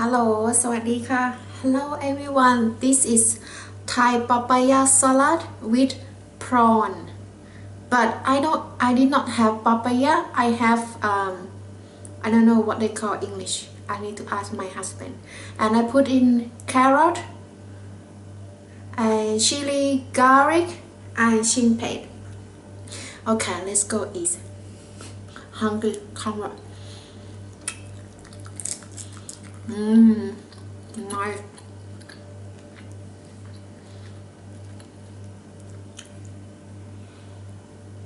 Hello สวัสดีค่ะ Hello everyone this is Thai papaya salad with prawn but I don't I did not have papaya I have um I don't know what they call English I need to ask my husband and I put in carrot and chili garlic and chimpei okay let's go eat hungry come on Mmm, nice.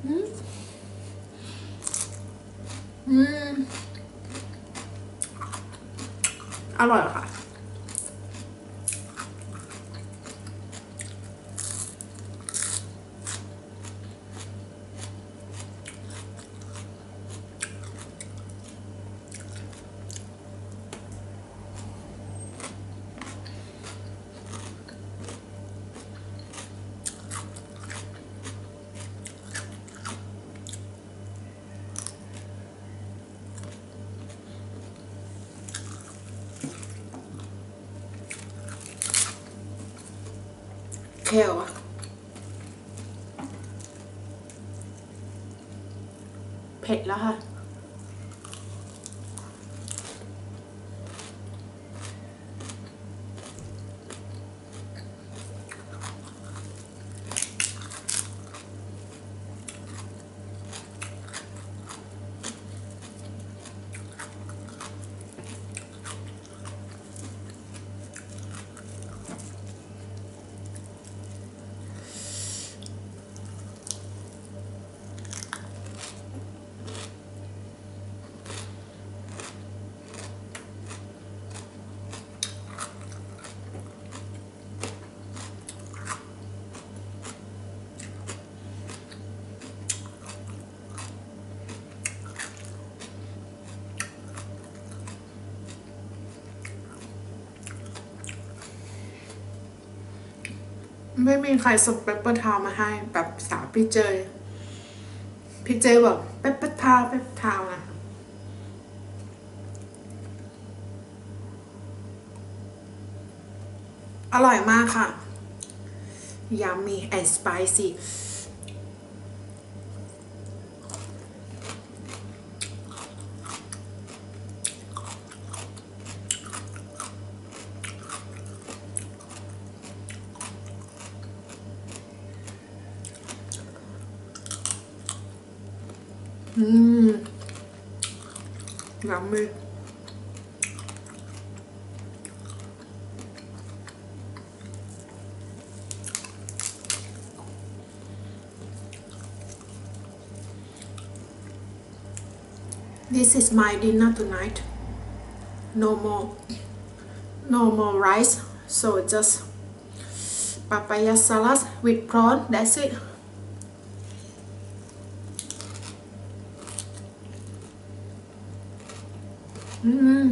Mm. Mm. อร่อยค่ะ เคลอะเผ็ดแล้วค่ะ ไม่มีใครส่งเปปเปอร์ทาวมาให้แบบสาวพี่เจยพี่เจยบอกเปปเปอร์ทาวเปปเปอร์ทาวน์อะอร่อยมากค่ะ yummy and spicy อืม yummy This is my dinner tonight. No more, no more rice. So just papaya salad with prawn. That's it. อืม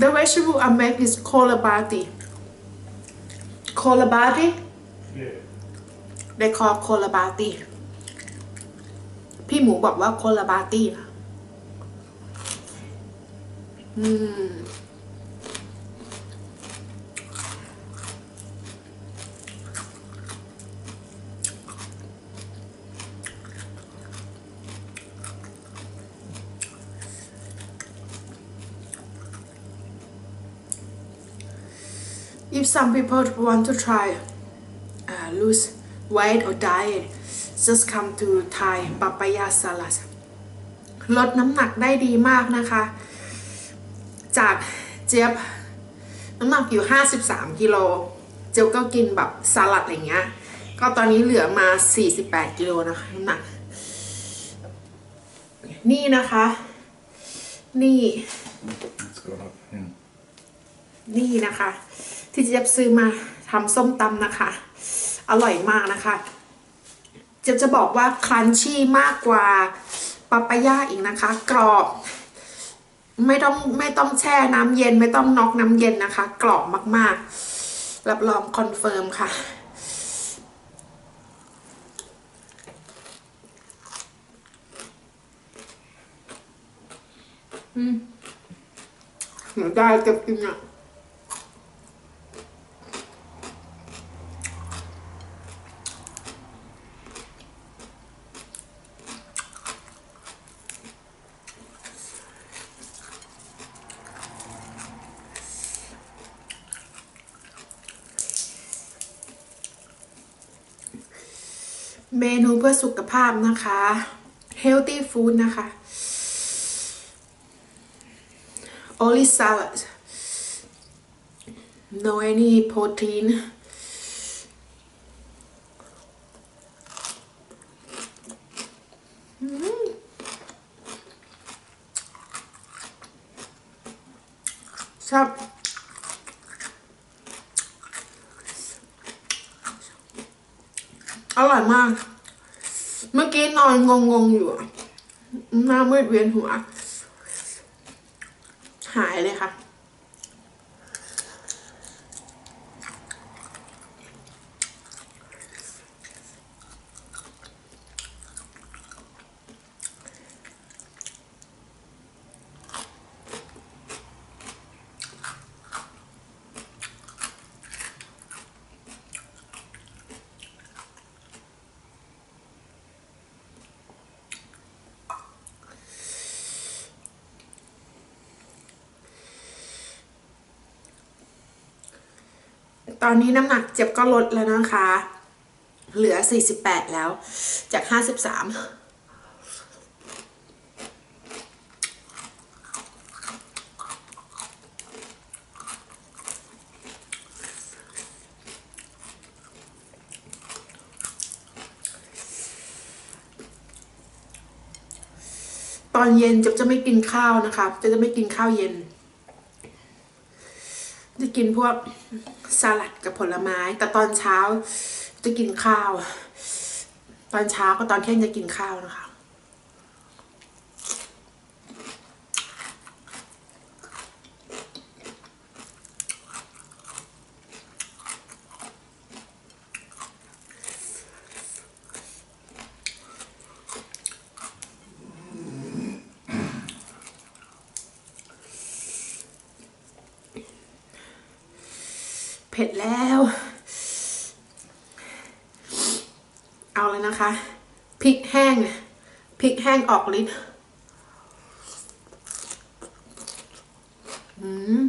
The vegetable I make is kolabati. Kolabati? Yeah. They call kolabati. พี่หมูบอกว่า kolabati นะอืม If some people want to try uh, lose weight or diet, just come to Thai papaya salad. ลดน้ำหนักได้ดีมากนะคะ จากเจี๊ยบน้ำหนักอยู่ 53 กิโล เจี๊ยบก็กินแบบสลัดอะไรเงี้ย ก็ตอนนี้เหลือมา 48 กิโลนะคะน้ำหนัก นี่นะคะ นี่ It's gone up. Yeah. นี่นะคะ ที่เจี๊ยบซื้อมาทำส้มตำนะคะ อร่อยมากนะคะเจี๊ยบจะบอกว่าครันชี่มากกว่าปาปายาอีกนะคะ กรอบ ไม่ต้องไม่ต้องแช่น้ำเย็น ไม่ต้องน็อกน้ำเย็นนะคะ กรอบมากๆ รับรองคอนเฟิร์มค่ะอืมเดี๋ยวได้จะกินอะ เมนูเพื่อสุขภาพนะคะ healthy food นะคะ only salad no any protein อร่อยมาก เมื่อกี้นอนงงงอยู่หน้ามืดเวียนหัว หายเลยค่ะ ตอนนี้น้ำหนักเจ็บก็ลดแล้วนะคะ เหลือ 48 แล้ว จาก 53ตอนเย็นเจะจะไม่กินข้าวนะคะเจะจะไม่กินข้าวเย็น จะกินพวก สลัดกับผลไม้ แต่ตอนเช้าจะกินข้าว ตอนเช้าก็ตอนเที่ยงจะกินข้าวนะคะ ผ็ดแล้ว เอาเลยนะคะ พริกแห้ง พริกแห้งออกฤทธิ์อืม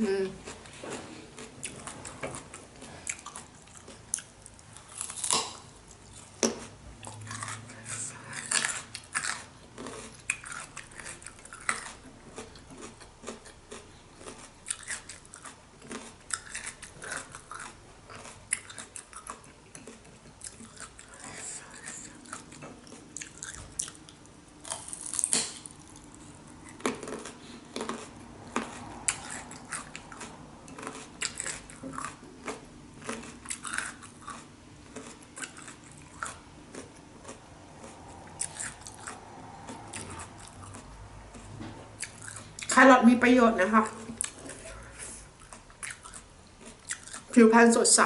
อื คารอทมีประโยชน์นะคะผิวพรรณสดใส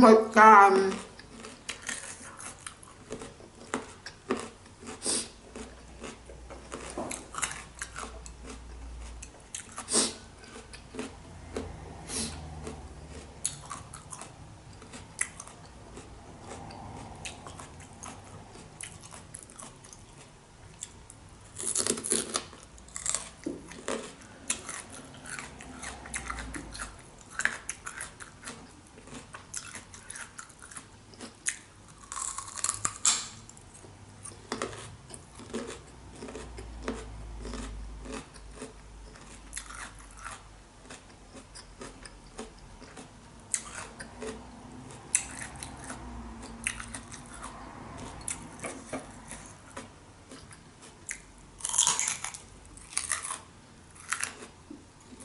หม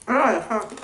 ดก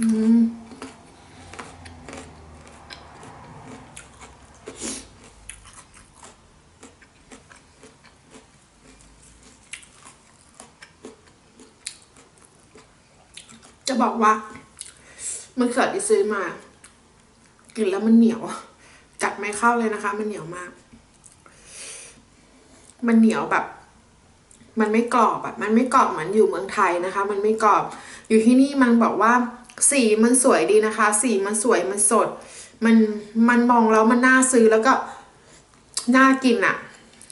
อร่อยค่ะจะบอกว่ามันเกิดที่ซื้อมา กินแล้วมันเหนียว กัดไม่เข้าเลยนะคะ มันเหนียวมาก มันเหนียวแบบ มันไม่กรอบอะมันไม่กรอบเหมือนอยู่เมืองไทยนะคะ มันไม่กรอบ อยู่ที่นี่มันบอกว่า สีมันสวยดีนะคะ สีมันสวยมันสด มันมันมองแล้วมันน่าซื้อแล้วก็น่ากินอะ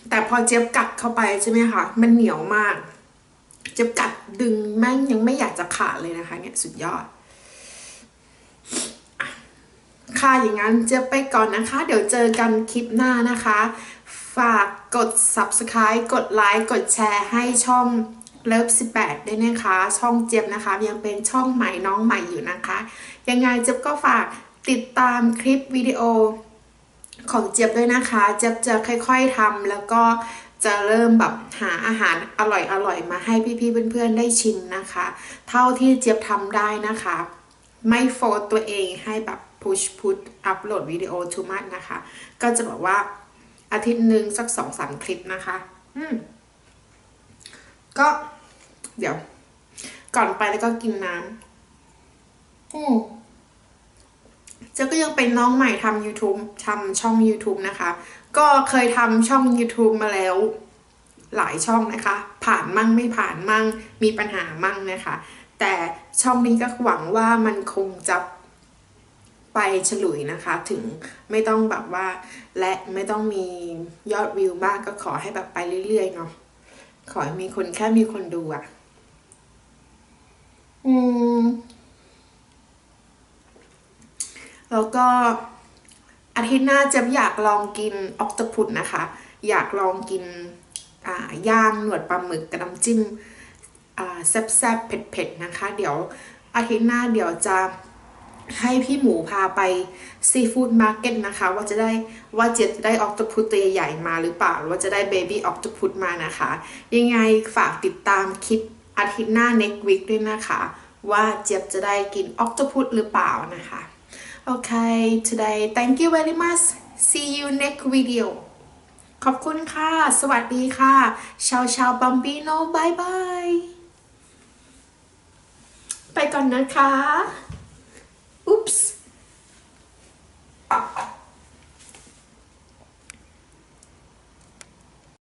แต่พอเจี๊ยบกัดเข้าไปใช่ไหมคะมันเหนียวมาก เจี๊ยบกัดดึงแม่งยังไม่อยากจะขาดเลยนะคะ เนี่ยสุดยอดค่ะอย่างนั้นเจะไปก่อนนะคะ เดี๋ยวเจอกันคลิปหน้านะคะ ฝากกด subscribe กดไลค์กดแชร์ให้ช่อง เลิฟ18ด้วยนะคะ ช่องเจี๊ยบนะคะยังเป็นช่องใหม่น้องใหม่อยู่นะคะ ยังไงเจี๊ยบก็ฝากติดตามคลิปวิดีโอของเจี๊ยบด้วยนะคะ เจี๊ยบจะค่อย ๆทำแล้วก็จะเริ่มแบบหาอาหารอร่อยๆมาให้พี่ๆเพื่อนๆได้ชิมนะคะ เท่าที่เจี๊ยบทำได้นะคะ ไม่โฟร์ตัวเองให้แบบ push put อัปโหลดวิดีโอ too much นะคะ ก็จะบอกว่าอาทิตย์หนึ่งสักสองสามคลิปนะคะ อืม ก็เดี๋ยว ก่อนไปแล้วก็กินน้ำอืมเจ๊ก็ยังเป็นน้องใหม่ทำ YouTube ทำช่อง YouTube นะคะ ก็เคยทำช่อง YouTube มาแล้วหลายช่องนะคะ ผ่านมั่งไม่ผ่านมั่ง มีปัญหามั่งนะคะ แต่ช่องนี้ก็หวังว่ามันคงจะไปฉลุยนะคะ ถึงไม่ต้องแบบว่า และไม่ต้องมียอดวิวมากก็ขอให้แบบไปเรื่อยๆเนาะ ขอให้มีคนแค่มีคนดูอะ่ะ อืม แล้วก็อาทิตย์หน้าเจะอยากลองกินออกตพุดนะคะ อยากลองกินอ่าย่างหนวดปลาหมึกกับน้ำจิ้มอ่าแซ่บๆเผ็ดๆนะคะ เดี๋ยวอาทิตย์หน้าเดี๋ยวจะ ให้พี่หมูพาไปซีฟู้ดมาร์เก็ตนะคะ ว่าจะได้ว่าเจ็ดจะได้ออกตพุดตัวใหญ่มาหรือเปล่า หรือว่าจะได้เบบี้ออกตพุดมานะคะ ยังไงฝากติดตามคลิปอาทิตย์หน้า next week ด้วยนะคะ ว่าเจ็บจะได้กินออกตพุดหรือเปล่านะคะ โอเค today thank you very much see you next video ขอบคุณค่ะ สวัสดีค่ะ ชาวชาวบัมบีโนบายบาย ไปก่อนนะคะ Oops.